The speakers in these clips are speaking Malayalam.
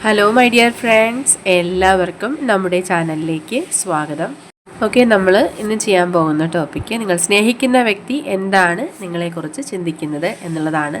ഹലോ മൈ ഡിയർ ഫ്രണ്ട്സ് എല്ലാവർക്കും നമ്മുടെ ചാനലിലേക്ക് സ്വാഗതം. ഓക്കെ നമ്മൾ ഇന്ന് ചെയ്യാൻ പോകുന്ന ടോപ്പിക്ക് നിങ്ങൾ സ്നേഹിക്കുന്ന വ്യക്തി എന്താണ് നിങ്ങളെക്കുറിച്ച് ചിന്തിക്കുന്നത് എന്നുള്ളതാണ്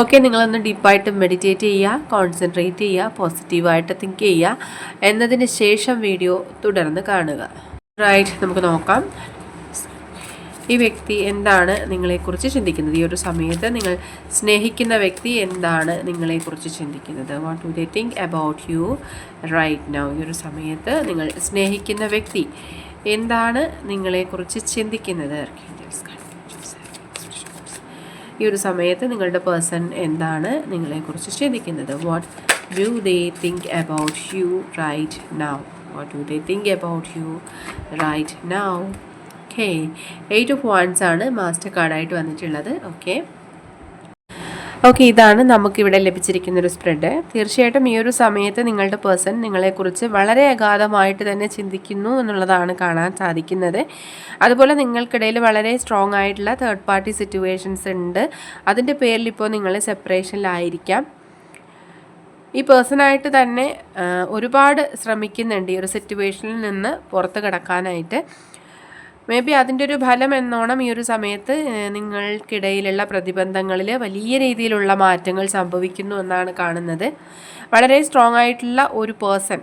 ഓക്കെ നിങ്ങളൊന്ന് ഡീപ്പായിട്ട് മെഡിറ്റേറ്റ് ചെയ്യുക കോൺസെൻട്രേറ്റ് ചെയ്യുക പോസിറ്റീവായിട്ട് തിങ്ക് ചെയ്യുക. എന്നതിന് ശേഷം വീഡിയോ തുടർന്ന് കാണുക. റൈറ്റ് നമുക്ക് നോക്കാം. ഈ വ്യക്തി എന്താണ് നിങ്ങളെക്കുറിച്ച് ചിന്തിക്കുന്നത്? ഈ ഒരു സമയത്ത് നിങ്ങൾ സ്നേഹിക്കുന്ന വ്യക്തി എന്താണ് നിങ്ങളെക്കുറിച്ച് ചിന്തിക്കുന്നത്? What do they think about you right now ഈ ഒരു സമയത്ത് നിങ്ങൾ സ്നേഹിക്കുന്ന വ്യക്തി എന്താണ് നിങ്ങളെക്കുറിച്ച് ചിന്തിക്കുന്നത്? ഈ ഒരു സമയത്ത് നിങ്ങളുടെ പേഴ്സൺ എന്താണ് നിങ്ങളെക്കുറിച്ച് ചിന്തിക്കുന്നത്? What do they think about you right now what do they think about you right now okay eight of wands ആണ് മാസ്റ്റർ കാർഡായിട്ട് വന്നിട്ടുള്ളത്. ഓക്കെ ഓക്കെ ഇതാണ് നമുക്കിവിടെ ലഭിച്ചിരിക്കുന്ന ഒരു സ്പ്രെഡ് തീർച്ചയായിട്ടും ഈ ഒരു സമയത്ത് നിങ്ങളുടെ പേഴ്സൺ നിങ്ങളെക്കുറിച്ച് വളരെ അഗാധമായിട്ട് തന്നെ ചിന്തിക്കുന്നു എന്നുള്ളതാണ് കാണാൻ സാധിക്കുന്നത്. അതുപോലെ നിങ്ങൾക്കിടയിൽ വളരെ സ്ട്രോങ് ആയിട്ടുള്ള തേർഡ് പാർട്ടി സിറ്റുവേഷൻസ് ഉണ്ട്. അതിന്റെ പേരിൽ ഇപ്പോൾ നിങ്ങൾ സെപ്പറേഷനിലായിരിക്കാം ഈ പേഴ്സണായിട്ട് തന്നെ ഒരുപാട് ശ്രമിക്കുന്നുണ്ട് ഈ ഒരു സിറ്റുവേഷനിൽ നിന്ന് പുറത്ത് കിടക്കാനായിട്ട്. മേ ബി അതിന്റെ ഒരു ഫലം എന്നോണം ഈ ഒരു സമയത്ത് നിങ്ങൾക്കിടയിലുള്ള പ്രതിബന്ധങ്ങളിൽ വലിയ രീതിയിലുള്ള മാറ്റങ്ങൾ സംഭവിക്കുന്നു എന്നാണ് കാണുന്നത്. വളരെ സ്ട്രോങ് ആയിട്ടുള്ള ഒരു പേഴ്സൺ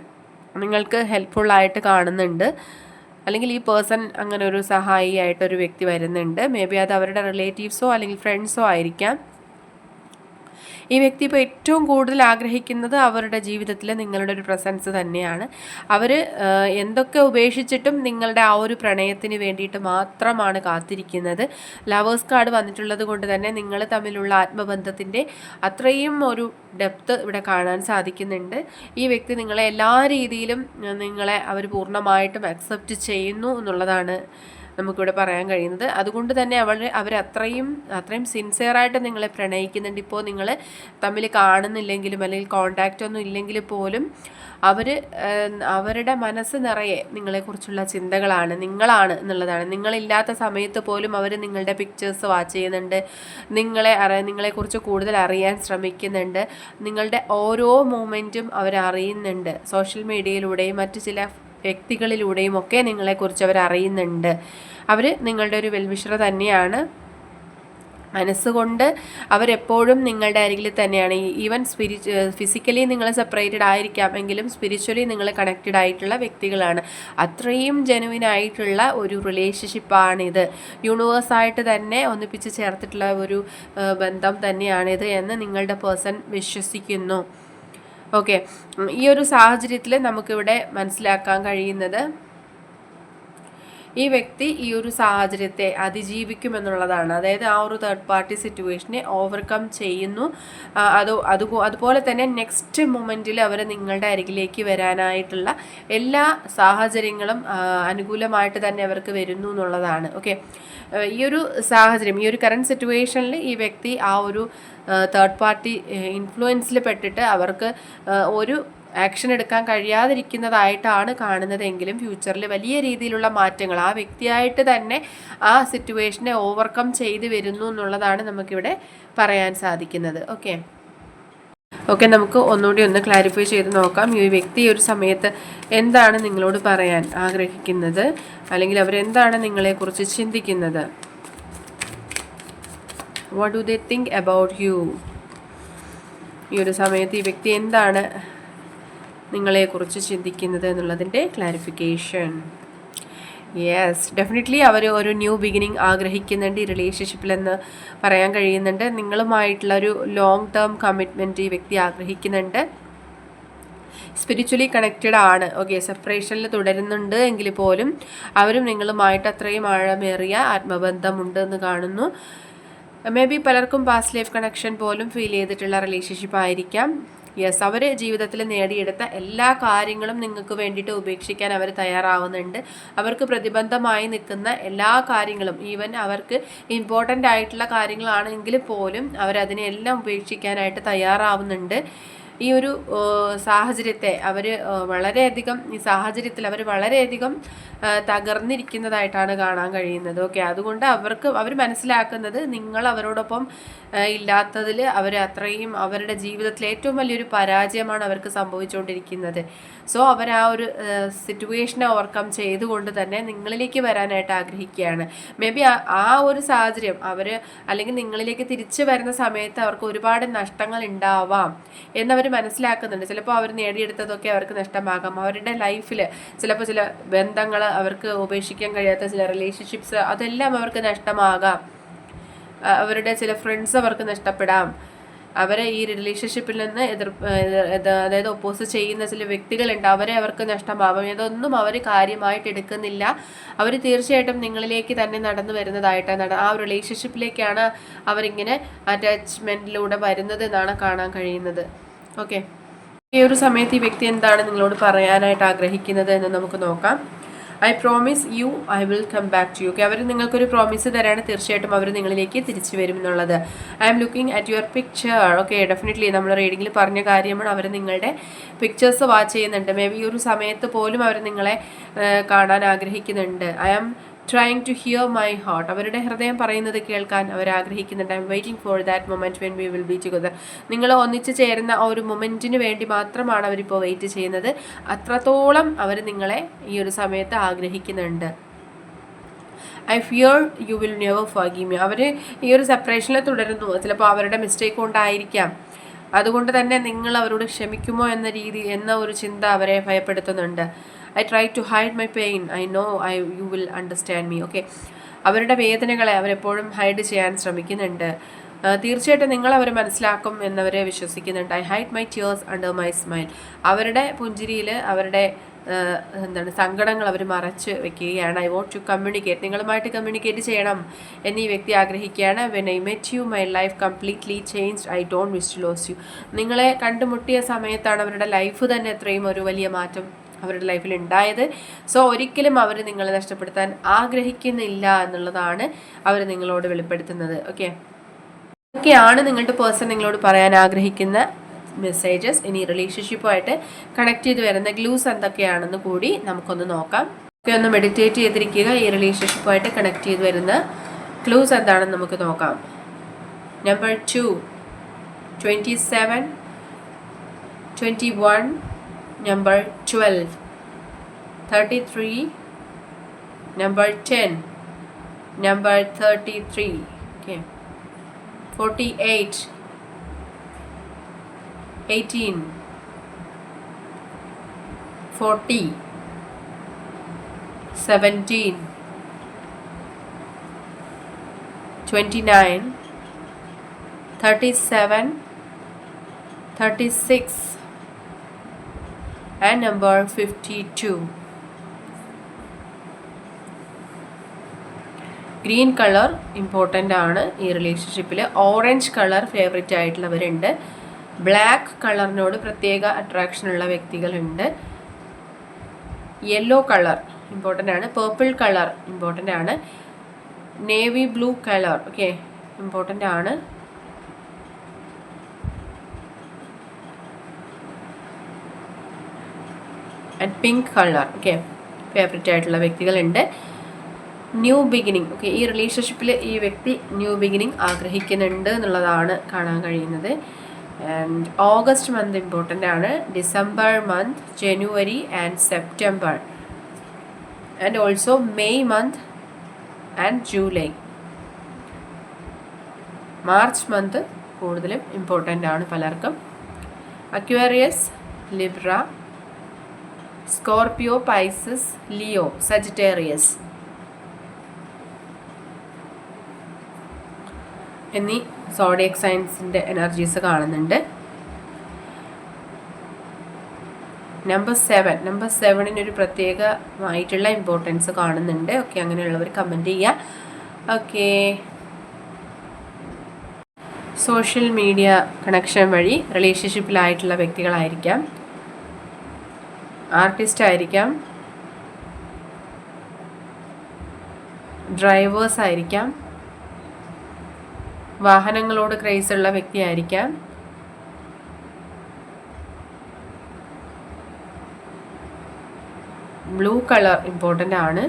നിങ്ങൾക്ക് ഹെൽപ്ഫുള്ളായിട്ട് കാണുന്നുണ്ട്. അല്ലെങ്കിൽ ഈ പേഴ്സൺ അങ്ങനെ ഒരു സഹായി ആയിട്ടൊരു വ്യക്തി വരുന്നുണ്ട്. മേ ബി അത് അവരുടെ റിലേറ്റീവ്സോ അല്ലെങ്കിൽ ഫ്രണ്ട്സോ ആയിരിക്കാം. ഈ വ്യക്തി ഇപ്പോൾ ഏറ്റവും കൂടുതൽ ആഗ്രഹിക്കുന്നത് അവരുടെ ജീവിതത്തിൽ നിങ്ങളുടെ ഒരു പ്രസൻസ് തന്നെയാണ്. അവർ എന്തൊക്കെ ഉപേക്ഷിച്ചിട്ടും നിങ്ങളുടെ ആ ഒരു പ്രണയത്തിന് വേണ്ടിയിട്ട് മാത്രമാണ് കാത്തിരിക്കുന്നത്. ലവേഴ്സ് കാർഡ് വന്നിട്ടുള്ളത് കൊണ്ട് തന്നെ നിങ്ങൾ തമ്മിലുള്ള ആത്മബന്ധത്തിന്റെ അത്രയും ഒരു ഡെപ്ത് ഇവിടെ കാണാൻ സാധിക്കുന്നുണ്ട്. ഈ വ്യക്തി നിങ്ങളെ എല്ലാ രീതിയിലും നിങ്ങളെ അവർ പൂർണമായിട്ടും അക്സെപ്റ്റ് ചെയ്യുന്നു എന്നുള്ളതാണ് നമുക്കിവിടെ പറയാൻ കഴിയുന്നത്. അതുകൊണ്ട് തന്നെ അവൾ അവരത്രയും അത്രയും സിൻസിയറായിട്ട് നിങ്ങളെ പ്രണയിക്കുന്നുണ്ട്. ഇപ്പോൾ നിങ്ങൾ തമ്മിൽ കാണുന്നില്ലെങ്കിലും അല്ലെങ്കിൽ കോണ്ടാക്റ്റ് ഒന്നും ഇല്ലെങ്കിൽ പോലും അവർ അവരുടെ മനസ്സ് നിറയെ നിങ്ങളെക്കുറിച്ചുള്ള ചിന്തകളാണ് നിങ്ങളാണ് എന്നുള്ളതാണ്. നിങ്ങളില്ലാത്ത സമയത്ത് പോലും അവർ നിങ്ങളുടെ പിക്ചേഴ്സ് വാച്ച് ചെയ്യുന്നുണ്ട്. നിങ്ങളെ അറിയ നിങ്ങളെക്കുറിച്ച് കൂടുതൽ അറിയാൻ ശ്രമിക്കുന്നുണ്ട്. നിങ്ങളുടെ ഓരോ മൂമെന്റും അവർ അറിയുന്നുണ്ട് സോഷ്യൽ മീഡിയയിലൂടെയും മറ്റു ചില വ്യക്തികളിലൂടെയും ഒക്കെ നിങ്ങളെക്കുറിച്ച് അവർ അറിയുന്നുണ്ട് അവർ നിങ്ങളുടെ ഒരു വെൽവിഷർ തന്നെയാണ്. മനസ്സുകൊണ്ട് അവരെപ്പോഴും നിങ്ങളുടെ അരികിൽ തന്നെയാണ്. ഈവൻ സ്പിരി ഫിസിക്കലി നിങ്ങൾ സെപ്പറേറ്റഡ് ആയിരിക്കാമെങ്കിലും സ്പിരിച്വലി നിങ്ങൾ കണക്റ്റഡ് ആയിട്ടുള്ള വ്യക്തികളാണ്. അത്രയും ജെനുവിൻ ആയിട്ടുള്ള ഒരു റിലേഷൻഷിപ്പാണിത് യൂണിവേഴ്സായിട്ട് തന്നെ ഒന്നിപ്പിച്ച് ചേർത്തിട്ടുള്ള ഒരു ബന്ധം തന്നെയാണിത് എന്ന് നിങ്ങളുടെ പേഴ്സൺ വിശ്വസിക്കുന്നു. ഓക്കെ ഈ ഒരു സാഹചര്യത്തിൽ നമുക്കിവിടെ മനസ്സിലാക്കാൻ കഴിയുന്നത് ഈ വ്യക്തി ഈ ഒരു സാഹചര്യത്തെ അതിജീവിക്കുമെന്നുള്ളതാണ്. അതായത് ആ ഒരു തേർഡ് പാർട്ടി സിറ്റുവേഷനെ ഓവർകം ചെയ്യുന്നു. അത് അത് അതുപോലെ തന്നെ നെക്സ്റ്റ് മൊമെന്റിൽ അവർ നിങ്ങളുടെ അരികിലേക്ക് വരാനായിട്ടുള്ള എല്ലാ സാഹചര്യങ്ങളും അനുകൂലമായിട്ട് തന്നെ അവർക്ക് വരുന്നു എന്നുള്ളതാണ്. ഓക്കെ ഈ ഒരു സാഹചര്യം ഈ ഒരു കറണ്ട് സിറ്റുവേഷനിൽ ഈ വ്യക്തി ആ ഒരു തേർഡ് പാർട്ടി ഇൻഫ്ലുവൻസിൽ പെട്ടിട്ട് അവർക്ക് ഒരു ആക്ഷൻ എടുക്കാൻ കഴിയാതിരിക്കുന്നതായിട്ടാണ് കാണുന്നതെങ്കിലും ഫ്യൂച്ചറിൽ വലിയ രീതിയിലുള്ള മാറ്റങ്ങൾ ആ വ്യക്തിയായിട്ട് തന്നെ ആ സിറ്റുവേഷനെ ഓവർകം ചെയ്ത് വരുന്നു എന്നുള്ളതാണ് നമുക്കിവിടെ പറയാൻ സാധിക്കുന്നത്. ഓക്കെ ഓക്കെ നമുക്ക് ഒന്നുകൂടി ഒന്ന് ക്ലാരിഫൈ ചെയ്ത് നോക്കാം. ഈ വ്യക്തി ഒരു സമയത്ത് എന്താണ് നിങ്ങളോട് പറയാൻ ആഗ്രഹിക്കുന്നത്? അല്ലെങ്കിൽ അവരെന്താണ് നിങ്ങളെക്കുറിച്ച് ചിന്തിക്കുന്നത്? What do they think about you ഈ ഒരു സമയത്ത് ഈ വ്യക്തി എന്താണ് നിങ്ങളെക്കുറിച്ച് ചിന്തിക്കുന്നത് എന്നുള്ളതിന്റെ ക്ലാരിഫിക്കേഷൻ യെസ് ഡെഫിനറ്റ്ലി അവർ ഒരു ന്യൂ ബിഗിനിങ് ആഗ്രഹിക്കുന്നുണ്ട് ഈ റിലേഷൻഷിപ്പിലെന്ന് പറയാൻ കഴിയുന്നുണ്ട്. നിങ്ങളുമായിട്ടുള്ള ഒരു ലോങ് ടേം കമ്മിറ്റ്മെന്റ് ഈ വ്യക്തി ആഗ്രഹിക്കുന്നുണ്ട്. സ്പിരിച്വലി കണക്റ്റഡ് ആണ്. ഓക്കെ സെപ്പറേഷനിൽ തുടരുന്നുണ്ട് എങ്കിൽ പോലും അവരും നിങ്ങളുമായിട്ട് അത്രയും ആഴമേറിയ ആത്മബന്ധമുണ്ട് എന്ന് കാണുന്നു. മേ ബി പലർക്കും പാസ്റ്റ് ലൈഫ് കണക്ഷൻ പോലും ഫീൽ ചെയ്തിട്ടുള്ള റിലേഷൻഷിപ്പ് ആയിരിക്കാം. യെസ് അവർ ജീവിതത്തിൽ നേടിയെടുത്ത എല്ലാ കാര്യങ്ങളും നിങ്ങൾക്ക് വേണ്ടിയിട്ട് ഉപേക്ഷിക്കാൻ അവർ തയ്യാറാവുന്നുണ്ട്. അവർക്ക് പ്രതിബന്ധമായി നിൽക്കുന്ന എല്ലാ കാര്യങ്ങളും ഈവൻ അവർക്ക് ഇമ്പോർട്ടന്റ് ആയിട്ടുള്ള കാര്യങ്ങളാണെങ്കിൽ പോലും അവരതിനെല്ലാം ഉപേക്ഷിക്കാനായിട്ട് തയ്യാറാവുന്നുണ്ട്. ഈ ഒരു സാഹചര്യത്തെ അവർ വളരെയധികം ഈ സാഹചര്യത്തിൽ അവർ വളരെയധികം തകർന്നിരിക്കുന്നതായിട്ടാണ് കാണാൻ കഴിയുന്നത്. ഓക്കെ അതുകൊണ്ട് അവർക്ക് അവർ മനസ്സിലാക്കുന്നത് നിങ്ങൾ അവരോടൊപ്പം ഇല്ലാത്തതിൽ അവർ അത്രയും അവരുടെ ജീവിതത്തിൽ ഏറ്റവും വലിയൊരു പരാജയമാണ് അവർക്ക് സംഭവിച്ചുകൊണ്ടിരിക്കുന്നത്. സോ അവർ ആ ഒരു സിറ്റുവേഷനെ ഓവർകം ചെയ്തുകൊണ്ട് തന്നെ നിങ്ങളിലേക്ക് വരാനായിട്ട് ആഗ്രഹിക്കുകയാണ്. മേ ബി ആ ഒരു സാഹചര്യം അവർ അല്ലെങ്കിൽ നിങ്ങളിലേക്ക് തിരിച്ചു വരുന്ന സമയത്ത് അവർക്ക് ഒരുപാട് നഷ്ടങ്ങൾ ഉണ്ടാവാം. എന്നവർ മനസ്സിലാക്കുന്നുണ്ട്. ചിലപ്പോൾ അവർ നേടിയെടുത്തതൊക്കെ അവർക്ക് നഷ്ടമാകാം. അവരുടെ ലൈഫിൽ ചിലപ്പോൾ ചില ബന്ധങ്ങൾ അവർക്ക് ഉപേക്ഷിക്കാൻ കഴിയാത്ത ചില റിലേഷൻഷിപ്സ് അതെല്ലാം അവർക്ക് നഷ്ടമാകാം. അവരുടെ ചില ഫ്രണ്ട്സ് അവർക്ക് നഷ്ടപ്പെടാം. അവരെ ഈ റിലേഷൻഷിപ്പിൽ നിന്ന് എതിർ അതായത് ഒപ്പോസ് ചെയ്യുന്ന ചില വ്യക്തികളുണ്ട്. അവരെ അവർക്ക് നഷ്ടമാവും. ഇതൊന്നും അവർ കാര്യമായിട്ട് എടുക്കുന്നില്ല. അവർ തീർച്ചയായിട്ടും നിങ്ങളിലേക്ക് തന്നെ നടന്നു വരുന്നതായിട്ടാണ്. ആ റിലേഷൻഷിപ്പിലേക്കാണ് അവരിങ്ങനെ അറ്റാച്ച്മെന്റിലൂടെ വരുന്നത് എന്നാണ് കാണാൻ കഴിയുന്നത്. ഓക്കെ ഈ ഒരു സമയത്ത് ഈ വ്യക്തി എന്താണ് നിങ്ങളോട് പറയാനായിട്ട് ആഗ്രഹിക്കുന്നത് എന്ന് നമുക്ക് നോക്കാം. I promise you I will come back to you okay അവർ നിങ്ങൾക്കൊരു പ്രോമിസ് തരാണ്. തീർച്ചയായിട്ടും അവർ നിങ്ങളിലേക്ക് തിരിച്ചു വരും എന്നുള്ളത്. I'm looking at your picture okay definitely നമ്മൾ റീഡിങ്ങിൽ പറഞ്ഞ കാര്യമാണ്. അവർ നിങ്ങളുടെ പിക്ചേഴ്സ് വാച്ച് ചെയ്യുന്നുണ്ട്. മേ ബി ഒരു സമയത്ത് പോലും അവർ നിങ്ങളെ കാണാൻ ആഗ്രഹിക്കുന്നുണ്ട്. I am trying to hear my heart അവരുടെ ഹൃദയം പറയുന്നത് കേൾക്കാൻ അവർ ആഗ്രഹിക്കുന്നുണ്ട് I'm waiting for that moment when we will be together നിങ്ങൾ ഒന്നിച്ച് ചേരുന്ന ആ ഒരു മൊമെന്റിന് വേണ്ടി മാത്രമാണ് അവരിപ്പോൾ വെയിറ്റ് ചെയ്യുന്നത്. അത്രത്തോളം അവർ നിങ്ങളെ ഈ ഒരു സമയത്ത് ആഗ്രഹിക്കുന്നുണ്ട്. I fear you will never forgive me അവർ ഈ ഒരു സെപ്പറേഷനിൽ തുടരുന്നു. ചിലപ്പോൾ അവരുടെ മിസ്റ്റേക്ക് കൊണ്ടായിരിക്കാം. അതുകൊണ്ട് തന്നെ നിങ്ങൾ അവരോട് ക്ഷമിക്കുമോ എന്ന രീതി എന്ന ഒരു ചിന്ത അവരെ ഭയപ്പെടുത്തുന്നുണ്ട്. I try to hide my pain I know I you will understand me okay അവരുടെ വേദനകളെ അവരെപ്പോഴും ഹൈഡ് ചെയ്യാൻ ശ്രമിക്കുന്നുണ്ട്. തീർച്ചയായിട്ടും നിങ്ങൾ മനസ്സിലാക്കും എന്നവരെ വിശ്വസിക്കുന്നുണ്ട്. I hide my tears under my smile അവരുടെ പുഞ്ചിരിയിൽ അവരുടെ എന്താണ് സങ്കടങ്ങൾ അവർ മറച്ച് വെക്കുകയാണ്. ഐ വോണ്ട് ടു കമ്മ്യൂണിക്കേറ്റ് നിങ്ങളുമായിട്ട് കമ്മ്യൂണിക്കേറ്റ് ചെയ്യണം എന്നീ വ്യക്തി ആഗ്രഹിക്കുകയാണ്. When I met you my life completely change I don't wish to lose you നിങ്ങളെ കണ്ടുമുട്ടിയ സമയത്താണ് അവരുടെ ലൈഫ് തന്നെ എത്രയും ഒരു വലിയ മാറ്റം അവരുടെ ലൈഫിൽ ഉണ്ടായത്. സോ ഒരിക്കലും അവർ നിങ്ങളെ നഷ്ടപ്പെടുത്താൻ ആഗ്രഹിക്കുന്നില്ല എന്നുള്ളതാണ് അവർ നിങ്ങളോട് വെളിപ്പെടുത്തുന്നത്. ഓക്കെ ഒക്കെയാണ് നിങ്ങളുടെ പേഴ്സൺ നിങ്ങളോട് പറയാൻ ആഗ്രഹിക്കുന്ന മെസ്സേജസ് ഇനി റിലേഷൻഷിപ്പുമായിട്ട് കണക്ട് ചെയ്ത് വരുന്ന ഗ്ലൂസ് എന്തൊക്കെയാണെന്ന് കൂടി നമുക്കൊന്ന് നോക്കാം. ഒക്കെ ഒന്ന് മെഡിറ്റേറ്റ് ചെയ്തിരിക്കുക. ഈ റിലേഷൻഷിപ്പുമായിട്ട് കണക്ട് ചെയ്ത് വരുന്ന ക്ലൂസ് എന്താണെന്ന് നമുക്ക് നോക്കാം. Number two twenty seven twenty one number 12 33 number 10 number 33 okay. 48 18 40 17 29 37 36 and number 52 green colour important ആണ് ഈ റിലേഷൻഷിപ്പിൽ ഓറഞ്ച് കളർ ഫേവറേറ്റ് ആയിട്ടുള്ളവരുണ്ട്. ബ്ലാക്ക് കളറിനോട് പ്രത്യേക അട്രാക്ഷൻ ഉള്ള വ്യക്തികളുണ്ട്. യെല്ലോ കളർ ഇമ്പോർട്ടന്റ് ആണ്. പേർപ്പിൾ കളർ ഇമ്പോർട്ടന്റ് ആണ്. Navy blue colour okay important ആണ്. And pink colour okay favourite ആയിട്ടുള്ള വ്യക്തികളുണ്ട്. ന്യൂ ബിഗിനിങ് ഓക്കെ ഈ റിലേഷൻഷിപ്പിൽ ഈ വ്യക്തി ന്യൂ ബിഗിനിങ് ആഗ്രഹിക്കുന്നുണ്ട് എന്നുള്ളതാണ് കാണാൻ കഴിയുന്നത്. ആൻഡ് ഓഗസ്റ്റ് മന്ത് ഇമ്പോർട്ടന്റ് ആണ്. December month January and September and also May month and July March month കൂടുതലും ഇമ്പോർട്ടന്റ് ആണ് പലർക്കും. Aquarius Libra Scorpio Pisces Leo Sagittarius. എന്നീ സോഡിയക് സയൻസിന്റെ എനർജീസ് കാണുന്നുണ്ട്. നമ്പർ സെവൻ നമ്പർ സെവനിന് ഒരു പ്രത്യേകമായിട്ടുള്ള ഇമ്പോർട്ടൻസ് കാണുന്നുണ്ട്. ഓക്കെ അങ്ങനെയുള്ളവർ കമന്റ് ചെയ്യുക ഓക്കെ സോഷ്യൽ മീഡിയ കണക്ഷൻ വഴി റിലേഷൻഷിപ്പിലായിട്ടുള്ള വ്യക്തികളായിരിക്കാം. ആർട്ടിസ്റ്റ് ആയിരിക്കാം ഡ്രൈവേഴ്സ് ആയിരിക്കാം വാഹനങ്ങളോട് ക്രേസ് ഉള്ള വ്യക്തി ആയിരിക്കാം ബ്ലൂ കളർ ഇമ്പോർട്ടന്റ് ആണ്.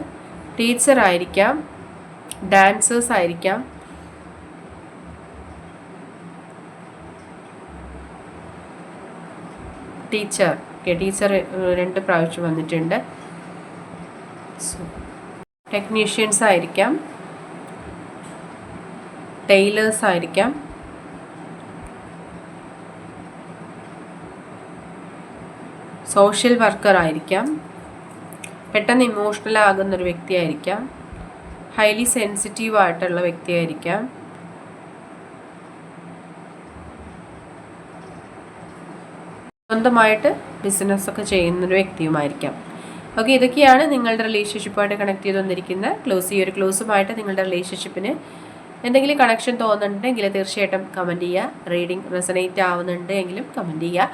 ടീച്ചർ ആയിരിക്കാം ഡാൻസേഴ്സ് ആയിരിക്കാം ടീച്ചർ. ഓക്കെ ടീച്ചർ രണ്ട് പ്രാവശ്യം വന്നിട്ടുണ്ട്. ടെക്നീഷ്യൻസ് ആയിരിക്കാം. ടൈലേഴ്സ് ആയിരിക്കാം. സോഷ്യൽ വർക്കർ ആയിരിക്കാം. പെട്ടെന്ന് ഇമോഷണൽ ആകുന്ന ഒരു വ്യക്തിയായിരിക്കാം. ഹൈലി സെൻസിറ്റീവ് ആയിട്ടുള്ള വ്യക്തിയായിരിക്കാം. സ്വന്തമായിട്ട് ബിസിനസ്സൊക്കെ ചെയ്യുന്നൊരു വ്യക്തിയുമായിരിക്കാം. ഓക്കെ ഇതൊക്കെയാണ് നിങ്ങളുടെ റിലേഷൻഷിപ്പായിട്ട് കണക്ട് ചെയ്ത് വന്നിരിക്കുന്ന ക്ലോസ് ഈ ഒരു ക്ലോസുമായിട്ട് നിങ്ങളുടെ റിലേഷൻഷിപ്പിന് എന്തെങ്കിലും കണക്ഷൻ തോന്നുന്നുണ്ടെങ്കിൽ തീർച്ചയായിട്ടും കമന്റ് ചെയ്യുക. റീഡിംഗ് റെസനേറ്റ് ആവുന്നുണ്ട് എങ്കിലും കമന്റ് ചെയ്യുക.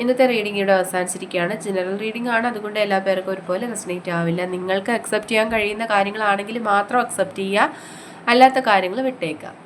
ഇന്നത്തെ റീഡിംഗ് ഇവിടെ അവസാനിച്ചിരിക്കുകയാണ്. ജനറൽ റീഡിംഗ് ആണ്. അതുകൊണ്ട് എല്ലാ പേർക്കും ഒരുപോലെ റെസനേറ്റ് ആവില്ല. നിങ്ങൾക്ക് അക്സെപ്റ്റ് ചെയ്യാൻ കഴിയുന്ന കാര്യങ്ങളാണെങ്കിൽ മാത്രം അക്സെപ്റ്റ് ചെയ്യുക. അല്ലാത്ത കാര്യങ്ങൾ വിട്ടേക്കുക.